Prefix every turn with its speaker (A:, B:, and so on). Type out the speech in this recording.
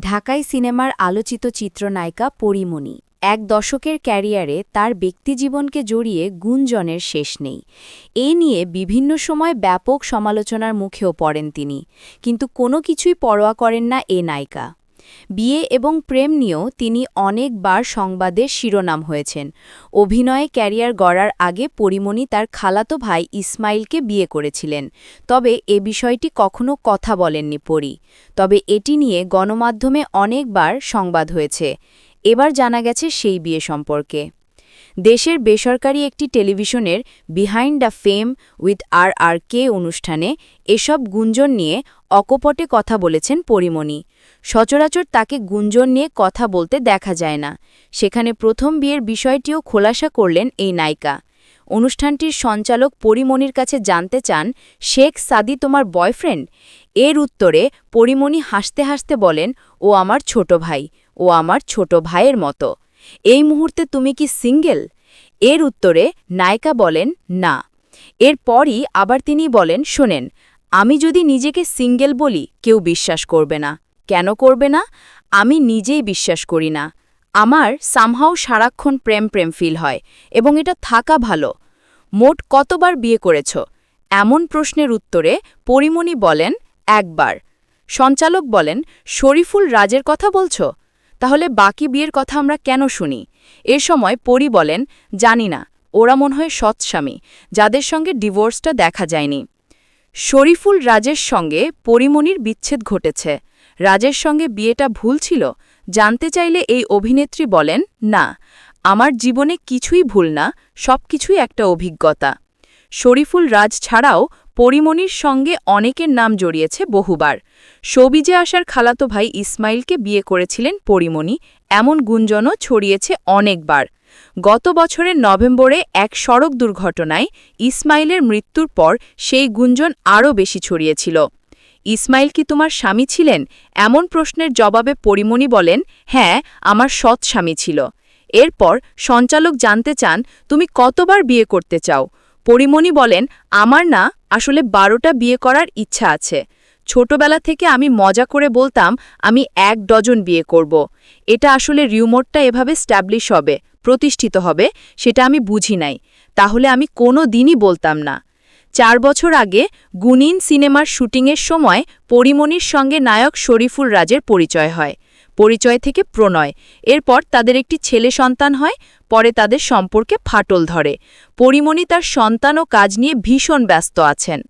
A: ঢাকাই সিনেমার আলোচিত চিত্রনায়িকা পরিমণি। এক দশকের ক্যারিয়ারে তার ব্যক্তিজীবনকে জড়িয়ে গুঞ্জনের শেষ নেই। এ নিয়ে বিভিন্ন সময় ব্যাপক সমালোচনার মুখেও পড়েন তিনি। কিন্তু কোনো কিছুই পরোয়া করেন না এ নায়িকা। বিয়ে এবং প্রেম নিয়েও তিনি অনেকবার সংবাদের শিরোনাম হয়েছেন। অভিনয়ে ক্যারিয়ার গড়ার আগে পরিমণি তার খালাতো ভাই ইসমাইলকে বিয়ে করেছিলেন। তবে এ বিষয়টি কখনো কথা বলেননি পরি। তবে এটি নিয়ে গণমাধ্যমে অনেকবার সংবাদ হয়েছে। এবার জানা গেছে সেই বিয়ে সম্পর্কে। দেশের বেসরকারি একটি টেলিভিশনের behind the fame with R R K অনুষ্ঠানে এসব গুঞ্জন নিয়ে অকপটে কথা বলেছেন পরিমণি। সচরাচর তাকে গুঞ্জন নিয়ে কথা বলতে দেখা যায় না। সেখানে প্রথম বিয়ের বিষয়টিও খোলাসা করলেন এই নায়িকা। অনুষ্ঠানটির সঞ্চালক পরিমণির কাছে জানতে চান, শেখ সাদি তোমার বয়ফ্রেন্ড? এর উত্তরে পরিমণি হাসতে হাসতে বলেন, ও আমার ছোট ভাই, ও আমার ছোট ভাইয়ের মতো। এই মুহূর্তে তুমি কি সিঙ্গেল? এর উত্তরে নায়িকা বলেন, না। এরপরই আবার তিনি বলেন, শোনেন, আমি যদি নিজেকে সিঙ্গেল বলি, কেউ বিশ্বাস করবে না। কেন করবে না? আমি নিজেই বিশ্বাস করি না। আমার সামহাও সারাক্ষণ প্রেম প্রেম ফিল হয়, এবং এটা থাকা ভালো। মোট কতবার বিয়ে করেছ? এমন প্রশ্নের উত্তরে পরিমণি বলেন, একবার। সঞ্চালক বলেন, শরীফুল রাজের কথা বলছ? তাহলে বাকি বিয়ের কথা আমরা কেন শুনি? এ সময় পরি বলেন, জানি না, ওরা মনে হয় সৎস্বামী যাদের সঙ্গে ডিভোর্সটা দেখা যায়নি। শরীফুল রাজের সঙ্গে পরিমণির বিচ্ছেদ ঘটেছে। রাজের সঙ্গে বিয়েটা ভুল ছিল? জানতে চাইলে এই অভিনেত্রী বলেন, না, আমার জীবনে কিছুই ভুল না সব কিছুই একটা অভিজ্ঞতা। শরীফুল রাজ ছাড়াও পরিমণির সঙ্গে অনেকের নাম জড়িয়েছে বহুবার। সবিজে আসার খালাতো ভাই ইসমাইলকে বিয়ে করেছিলেন পরিমণি এমন গুঞ্জনও ছড়িয়েছে অনেকবার। গত বছরের নভেম্বরে এক সড়ক দুর্ঘটনায় ইসমাইলের মৃত্যুর পর সেই গুঞ্জন আরও বেশি ছড়িয়েছিল। ইসমাইল কি তোমার স্বামী ছিলেন? এমন প্রশ্নের জবাবে পরিমণি বলেন হ্যাঁ আমার সৎ স্বামী ছিল। এরপর সঞ্চালক জানতে চান, তুমি কতবার বিয়ে করতে চাও? পরিমণি বলেন, আমার না আসলে বারোটা বিয়ে করার ইচ্ছা আছে। ছোটবেলা থেকে আমি মজা করে বলতাম, আমি এক ডজন বিয়ে করব। এটা আসলে রিউমোরটা এভাবে স্ট্যাবলিশ হবে, প্রতিষ্ঠিত হবে, সেটা আমি বুঝি নাই। তাহলে আমি কোনো দিনই বলতাম না। চার বছর আগে গুনিন সিনেমার শুটিংয়ের সময় পরিমণির সঙ্গে নায়ক শরীফুল রাজের পরিচয় হয়। পরিচয় থেকে প্রণয়। এরপর তাদের একটি ছেলে সন্তান হয়, পরে তাদের সম্পর্কে ফাটল ধরে। পরিমণি তার সন্তান ও কাজ নিয়ে ভীষণ ব্যস্ত আছেন।